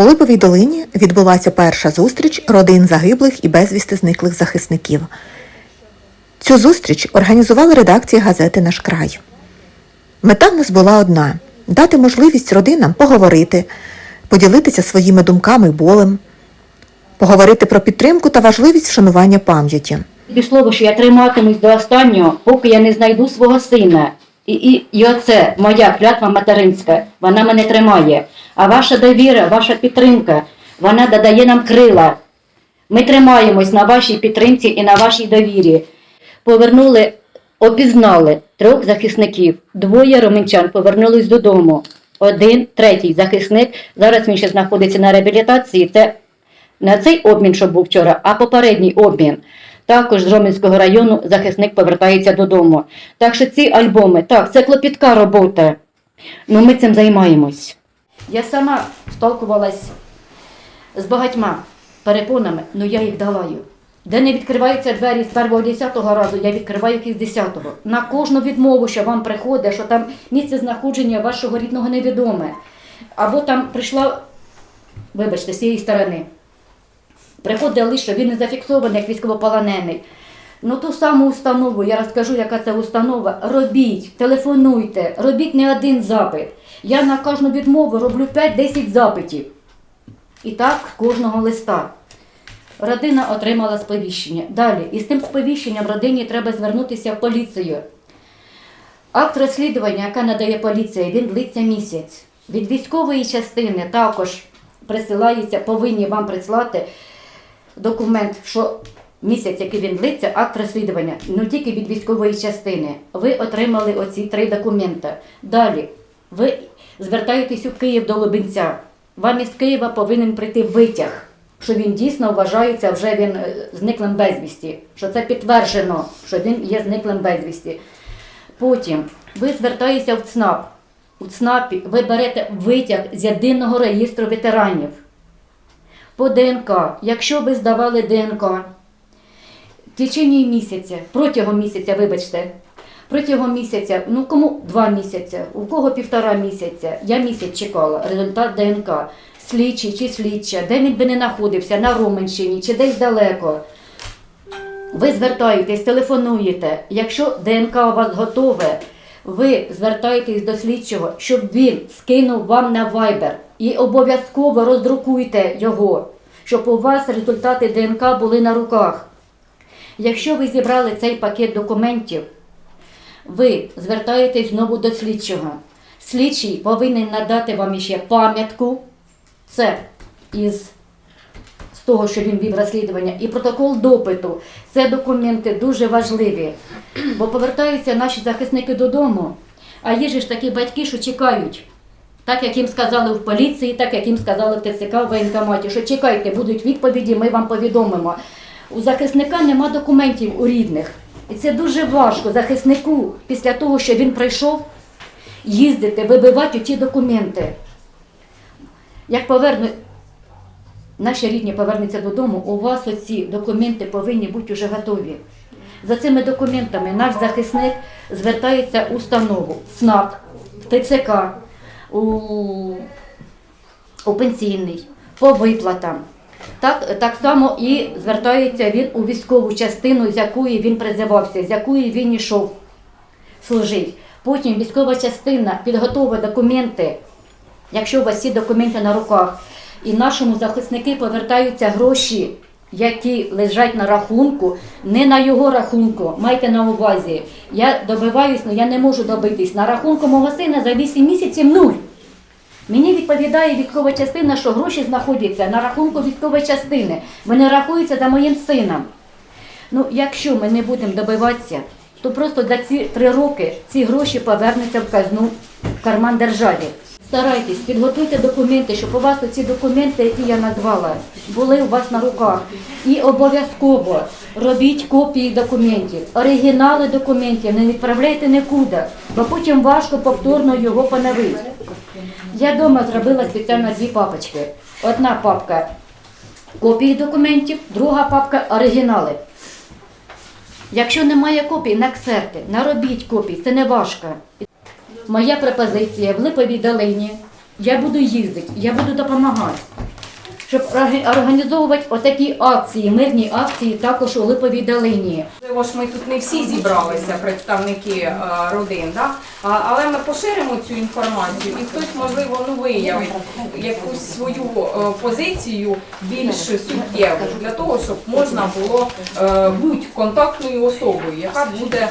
У Липовій долині відбулася перша зустріч родин загиблих і безвісти зниклих захисників. Цю зустріч організувала редакція газети Наш край. Мета в нас була одна дати можливість родинам поговорити, поділитися своїми думками і болем, поговорити про підтримку та важливість вшанування пам'яті. Пішло, що я триматимусь до останнього, поки я не знайду свого сина. І, і, і оце моя клятва материнська, вона мене тримає. А ваша довіра, ваша підтримка, вона додає нам крила. Ми тримаємось на вашій підтримці і на вашій довірі. Повернули, опізнали трьох захисників. Двоє романчан повернулись додому. Один, третій захисник. Зараз він ще знаходиться на реабілітації. Це не цей обмін, що був вчора, а попередній обмін. Також з Ромінського району захисник повертається додому. Так що ці альбоми, так, це клопітка робота. Ну ми цим займаємось. Я сама сталкувалась з багатьма перепонами, але я їх долаю. Де не відкриваються двері з першого десятого разу, я відкриваю їх з десятого. На кожну відмову, що вам приходить, що там місце знаходження вашого рідного невідоме. Або там прийшла, вибачте, з цієї сторони. Приходить лише, він не зафіксований як військовополонений. Ну ту саму установу, я розкажу, яка це установа. Робіть, телефонуйте, робіть не один запит. Я на кожну відмову роблю 5-10 запитів. І так кожного листа. Родина отримала сповіщення. Далі, із тим сповіщенням родині треба звернутися в поліцію. Акт розслідування, яке надає поліція, він длиться місяць. Від військової частини також присилається, повинні вам прислати документ, що місяць, який він длиться, акт розслідування, ну тільки від військової частини. Ви отримали оці три документи. Далі ви звертаєтесь у Київ до Лубенця. Вам із Києва повинен прийти витяг, що він дійсно вважається вже він е, зниклим безвісті, що це підтверджено, що він є зниклим безвісті. Потім ви звертаєтеся в ЦНАП. У ЦНАПі ви берете витяг з єдиного реєстру ветеранів. По ДНК, якщо ви здавали ДНК в течение місяця, протягом місяця, вибачте, протягом місяця, ну кому два місяці, у кого півтора місяця, я місяць чекала результат ДНК, слідчий чи слідча, де він би не знаходився, на Роменщині чи десь далеко. Ви звертаєтесь, телефонуєте. Якщо ДНК у вас готове, ви звертаєтесь до слідчого, щоб він скинув вам на Viber. І обов'язково роздрукуйте його, щоб у вас результати ДНК були на руках. Якщо ви зібрали цей пакет документів, ви звертаєтесь знову до слідчого. Слідчий повинен надати вам іще пам'ятку. Це із з того, що він вів розслідування, і протокол допиту. Це документи дуже важливі, бо повертаються наші захисники додому. А є ж такі батьки, що чекають, так як їм сказали в поліції, так як їм сказали в ТЦК в воєнкоматі, що чекайте, будуть відповіді, ми вам повідомимо. У захисника нема документів у рідних. І це дуже важко захиснику після того, що він прийшов, їздити, вибивати ті документи. Як поверну, наші рідні повернуться додому, у вас оці документи повинні бути вже готові. За цими документами наш захисник звертається у установу СНАП, ТЦК, у, у пенсійний, по виплатам. Так, так само і звертається він у військову частину, з якої він призивався, з якої він йшов служити. Потім військова частина підготовить документи, якщо у вас всі документи на руках, і нашому захисники повертаються гроші, які лежать на рахунку, не на його рахунку. Майте на увазі. Я добиваюсь, але я не можу добитись. На рахунку мого сина за 8 місяців нуль. Мені відповідає військова частина, що гроші знаходяться на рахунку військової частини. Вони рахуються за моїм сином. Ну, якщо ми не будемо добиватися, то просто за ці три роки ці гроші повернуться в казну в карман державі. Старайтесь, підготуйте документи, щоб у вас ці документи, які я назвала, були у вас на руках. І обов'язково робіть копії документів, оригінали документів, не відправляйте нікуди, бо потім важко повторно його поновити. Я вдома зробила спеціально дві папочки. Одна папка копії документів, друга папка оригінали. Якщо немає копій, на ксерти, наробіть копій, це не важко. Моя пропозиція в Липовій долині. Я буду їздити, я буду допомагати. Щоб організовувати отакі акції, мирні акції також у Липовій долині. Ж ми тут не всі зібралися, представники е, родин, да? але ми поширимо цю інформацію і хтось, можливо, ну, виявить якусь свою е, позицію більш суттєву для того, щоб можна було е, бути контактною особою, яка буде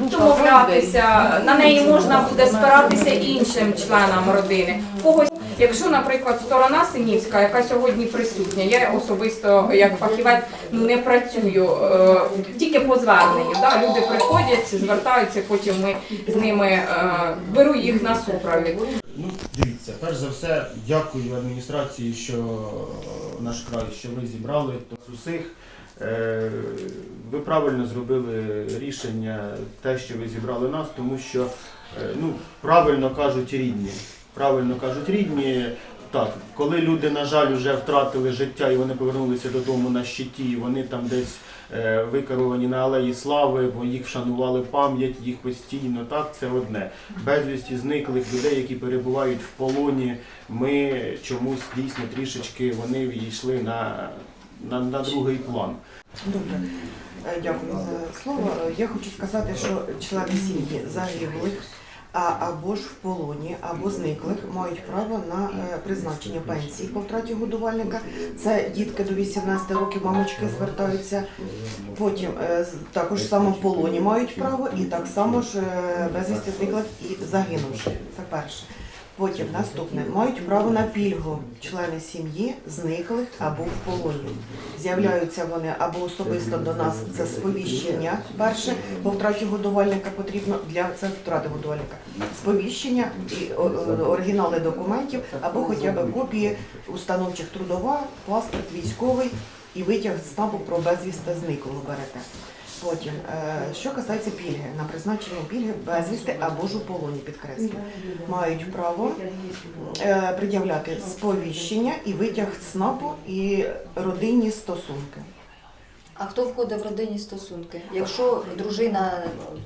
домовлятися, на неї можна буде спиратися іншим членам родини. Когось Якщо, наприклад, сторона Синівська, яка сьогодні присутня, я особисто як фахівець ну, не працюю е, тільки по зверненню. Да? Люди приходять, звертаються, потім ми з ними е, беру їх на супровід. Ну, дивіться, перш за все, дякую адміністрації, що е, наш край, що ви зібрали з усіх. Е, Ви правильно зробили рішення, те, що ви зібрали нас, тому що е, ну, правильно кажуть рідні. Правильно кажуть рідні. Так, коли люди, на жаль, вже втратили життя і вони повернулися додому на щиті, і вони там десь е, викаровані на алеї слави, бо їх вшанували пам'ять, їх постійно. Так, це одне. Безвісті зниклих людей, які перебувають в полоні, ми чомусь дійсно трішечки вони відійшли на, на, на другий план. Добре, Е, дякую за слово. Е, Я хочу сказати, що члени сім'ї загиблих а, або ж в полоні, або зниклих мають право на е, призначення пенсії по втраті годувальника. Це дітки до 18 років, мамочки звертаються. Потім е, також само в полоні мають право, і так само ж е, безвісти зниклих і загинувши. Це перше. Потім наступне мають право на пільгу члени сім'ї зниклих або в полоні. З'являються вони або особисто до нас це сповіщення. Перше по втраті годувальника потрібно для це втрати годувальника. Сповіщення і о- о- оригінали документів або хоча б копії установчих трудова, паспорт військовий і витяг з СНАПу про безвісти зниклого берете. Потім, е, що касається пільги, на призначення пільги безвісти або ж у полоні підкреслю, мають право е, пред'являти сповіщення і витяг з СНАПу і родинні стосунки. А хто входить в родинні стосунки? Якщо дружина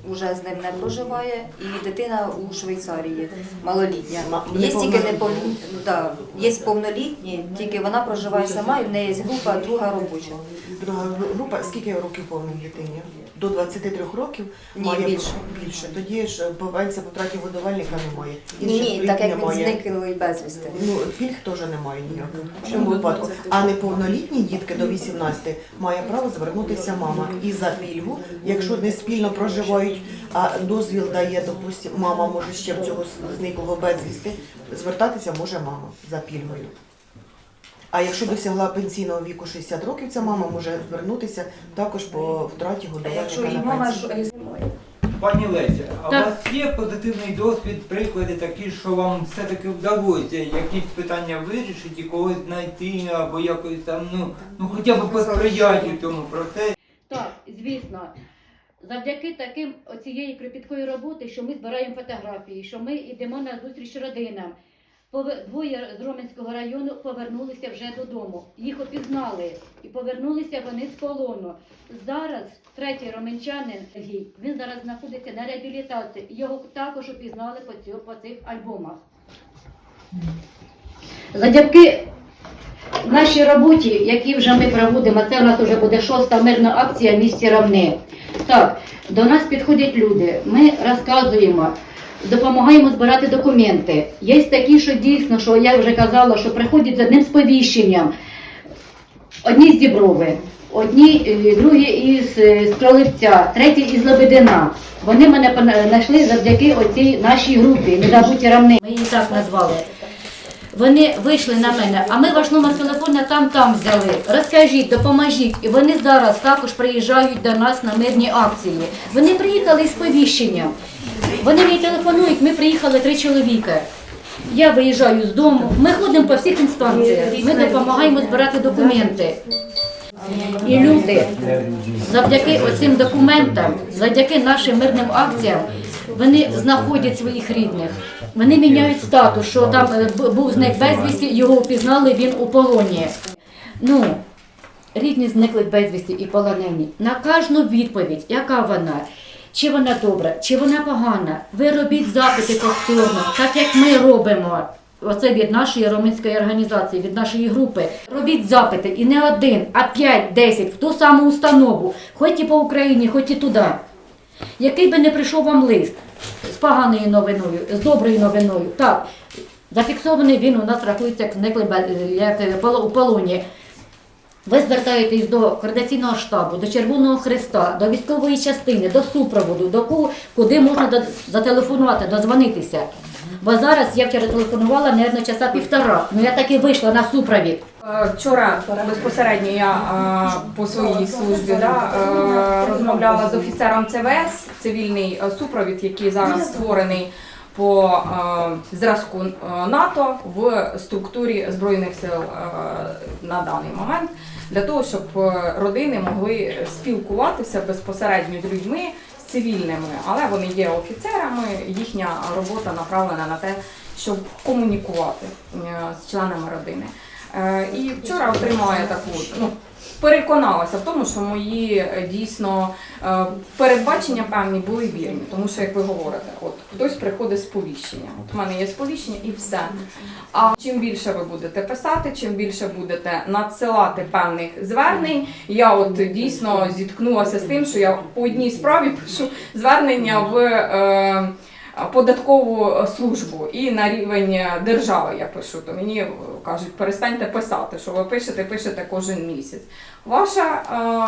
вже з ним не проживає і дитина у Швейцарії малолітня, є тільки неповнолітня. да, є повнолітні, тільки вона проживає сама і в неї є група друга робоча. Друга група, скільки років повних дитині? До 23 років Ні, має більше. більше. Тоді ж пенсія по втраті годувальника немає. Ні, Інших ні, так як він немає. зниклий безвісти. Ну, пільг теж немає ніяких в цьому випадку. А неповнолітні дітки до 18 має право звернутися мама і за пільгу, якщо не спільно проживають, а дозвіл дає, допустим, мама може ще в цього зниклого безвісти, звертатися може мама за пільгою. А якщо досягла пенсійного віку 60 років, ця мама може звернутися також по втраті Якщо на мама пенсію. Пані Леся, а Так. у вас є позитивний досвід, приклади такі, що вам все-таки вдалося якісь питання вирішити, і когось знайти, або якось там, ну, ну хоча б посприяти цьому процесі? Так, звісно. Завдяки таким оцієї кропіткої роботи, що ми збираємо фотографії, що ми йдемо на зустріч родинам. Двоє з Роменського району повернулися вже додому. Їх опізнали і повернулися вони з полону. Зараз третій роменчанин він зараз знаходиться на реабілітації. Його також опізнали по, цю, по цих альбомах. Завдяки нашій роботі, які вже ми проводимо, це у нас вже буде шоста мирна акція в місті Равни. Так, до нас підходять люди, ми розказуємо, допомагаємо збирати документи. Є такі, що дійсно, що я вже казала, що приходять з одним сповіщенням. Одні з Діброви, одні, е, другі із Строливця, Кролевця, треті із Лебедина. Вони мене знайшли завдяки оцій нашій групі, не забуті рамни. Ми її так назвали. Вони вийшли на мене, а ми ваш номер телефона там-там взяли. Розкажіть, допоможіть. І вони зараз також приїжджають до нас на мирні акції. Вони приїхали з повіщенням. Вони мені телефонують, ми приїхали три чоловіка. Я виїжджаю з дому, ми ходимо по всіх інстанціях, ми допомагаємо збирати документи. І люди завдяки оцим документам, завдяки нашим мирним акціям, вони знаходять своїх рідних. Вони міняють статус, що там е, був зник безвісті, його впізнали, він у полоні. Ну, рідні зниклих безвісті і полонені. На кожну відповідь, яка вона, чи вона добра, чи вона погана, ви робіть запити повторно, так як ми робимо. Оце від нашої романської організації, від нашої групи. Робіть запити і не один, а 5-10 в ту саму установу, хоч і по Україні, хоч і туди. Який би не прийшов вам лист поганою новиною, з доброю новиною, так, зафіксований він у нас рахується як зниклий як е, у полоні. Ви звертаєтесь до координаційного штабу, до Червоного Христа, до військової частини, до супроводу, до ку- куди можна зателефонувати, дозвонитися. Бо зараз я вчора телефонувала, мабуть, часа півтора. Ну я так і вийшла на супровід. Е, Вчора безпосередньо я е, по своїй службі да, розмовляла з офіцером ЦВС, цивільний е, супровід, який зараз створений по е, зразку е, НАТО в структурі Збройних сил на даний момент, для того, щоб родини могли спілкуватися безпосередньо з людьми, з цивільними, але вони є офіцерами, їхня робота направлена на те, щоб комунікувати з членами родини. Е, І вчора отримала я таку, ну, переконалася в тому, що мої е, дійсно е, передбачення певні були вірні. Тому що, як ви говорите, от хтось приходить сповіщення. От в мене є сповіщення і все. А чим більше ви будете писати, чим більше будете надсилати певних звернень, я от дійсно зіткнулася з тим, що я по одній справі пишу звернення в. Е, податкову службу і на рівень держави я пишу, то мені е, кажуть, перестаньте писати, що ви пишете, пишете кожен місяць. Ваша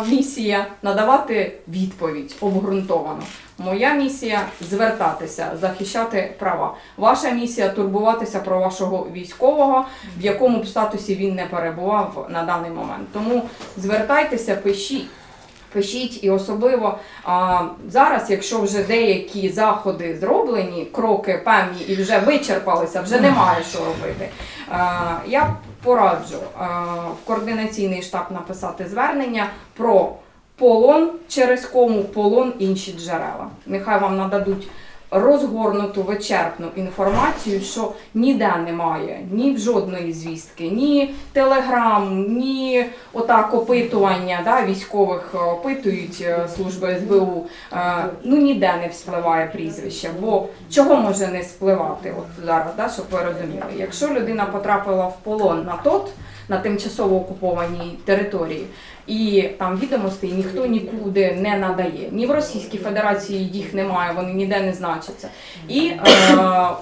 е, місія надавати відповідь обґрунтовано. Моя місія звертатися, захищати права. Ваша місія турбуватися про вашого військового, в якому б статусі він не перебував на даний момент. Тому звертайтеся, пишіть. Пишіть і особливо а, зараз, якщо вже деякі заходи зроблені, кроки певні і вже вичерпалися, вже немає що робити. А, я пораджу а, в координаційний штаб написати звернення про полон через кому полон інші джерела. Нехай вам нададуть розгорнуту вичерпну інформацію, що ніде немає ні в жодної звістки, ні телеграм, ні отак опитування да, військових е, опитують е, служби СБУ. е, Ну ніде не вспливає прізвище. Бо чого може не спливати? От зараз, да, щоб ви розуміли, якщо людина потрапила в полон на ТОТ, на тимчасово окупованій території, і там відомостей ніхто нікуди не надає. Ні в Російській Федерації їх немає, вони ніде не значаться. І е,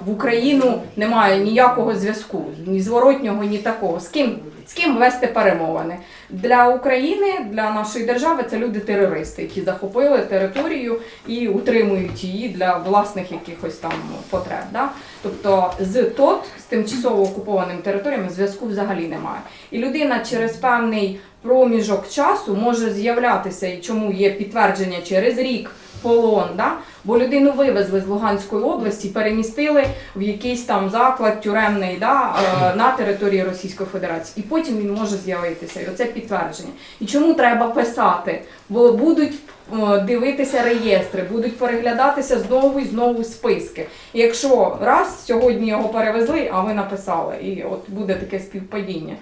в Україну немає ніякого зв'язку, ні зворотнього, ні такого. З ким, з ким вести перемовини? Для України, для нашої держави це люди-терористи, які захопили територію і утримують її для власних якихось там потреб. Да? Тобто з ТОТ, з тимчасово окупованими територіями, зв'язку взагалі немає. І людина через певний проміжок часу може з'являтися, і чому є підтвердження через рік полон, да? бо людину вивезли з Луганської області, перемістили в якийсь там заклад тюремний да? е, на території Російської Федерації. І потім він може з'явитися. І оце підтвердження. І чому треба писати? Бо будуть е, дивитися реєстри, будуть переглядатися знову і знову списки. Якщо раз сьогодні його перевезли, а ви написали, і от буде таке співпадіння.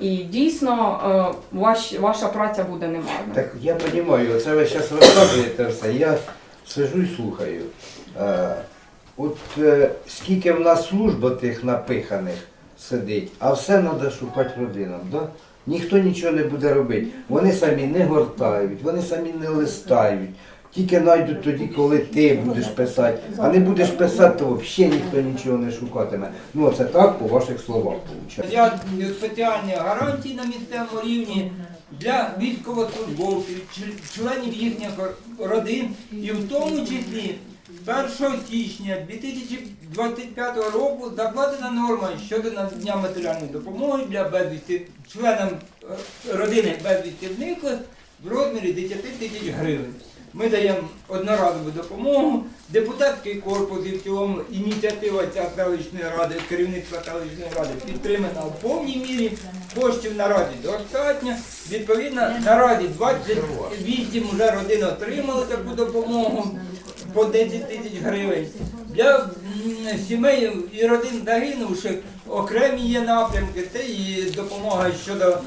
І дійсно е, ваш, ваша праця буде немарна. Так я розумію, це ви зараз розказуєте все. Я сижу і слухаю. Е, от е, скільки в нас служб тих напиханих сидить, а все треба шукати родинам. Да? Ніхто нічого не буде робити. Вони самі не гортають, вони самі не листають. Тільки знайдуть тоді, коли ти будеш писати. А не будеш писати, то взагалі ніхто нічого не шукатиме. Ну це так по ваших словах виходить. Ряд спеціальних гарантій на місцевому рівні для військовослужбовців, членів їхніх родин, і в тому числі 1 січня 2025 року закладена норма щодо надання матеріальної допомоги для безвісті членам е, родини безвісті зниклих в розмірі 10 тисяч гривень. Ми даємо одноразову допомогу. Депутатський корпус і в цілому ініціатива ця селищної ради, керівництва селищної ради підтримана в повній мірі. Коштів наразі достатньо. Відповідно, наразі 28 вже родин отримали таку допомогу по 10 тисяч гривень. Для сімей і родин загинувших окремі є напрямки. Це і допомога щодо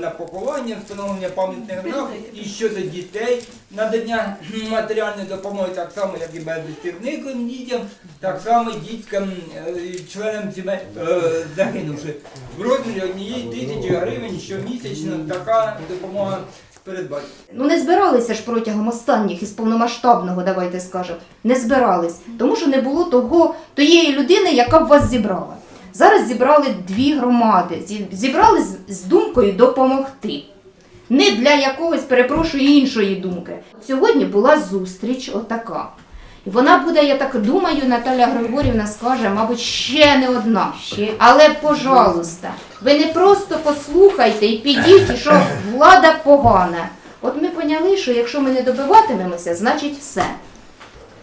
на поховання, встановлення пам'ятних знаків і щодо дітей, надання матеріальної допомоги, так само, як і безвісти зниклим дітям, так само діткам, е, членам сімей е, загинувших. В розмірі однієї тисячі гривень щомісячно така допомога передбачена. Ну не збиралися ж протягом останніх із повномасштабного, давайте скажемо, не збирались, тому що не було того, тієї людини, яка б вас зібрала. Зараз зібрали дві громади, зібрали з, думкою допомогти. Не для якогось, перепрошую, іншої думки. Сьогодні була зустріч отака. І вона буде, я так думаю, Наталя Григорівна скаже, мабуть, ще не одна. Ще. Але, пожалуйста, ви не просто послухайте і підіть, і що влада погана. От ми поняли, що якщо ми не добиватимемося, значить все.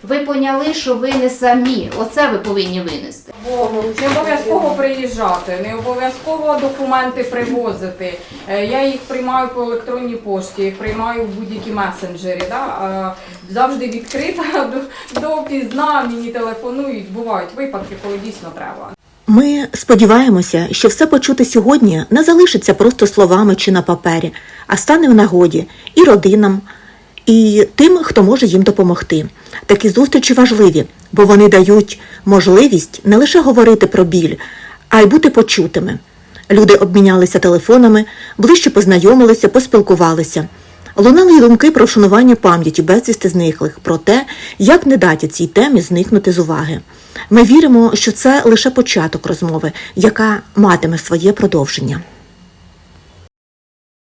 Ви поняли, що ви не самі. Оце ви повинні винести. Не обов'язково приїжджати, не обов'язково документи привозити. Е, Я їх приймаю по електронній пошті, їх приймаю в будь-які месенджері. Да? Завжди відкрита до, до пізна, мені телефонують. Бувають випадки, коли дійсно треба. Ми сподіваємося, що все почути сьогодні не залишиться просто словами чи на папері, а стане в нагоді і родинам, і тим, хто може їм допомогти. Такі зустрічі важливі, бо вони дають можливість не лише говорити про біль, а й бути почутими. Люди обмінялися телефонами, ближче познайомилися, поспілкувалися. Лунали й думки про вшанування пам'яті безвісти зниклих, про те, як не дати цій темі зникнути з уваги. Ми віримо, що це лише початок розмови, яка матиме своє продовження.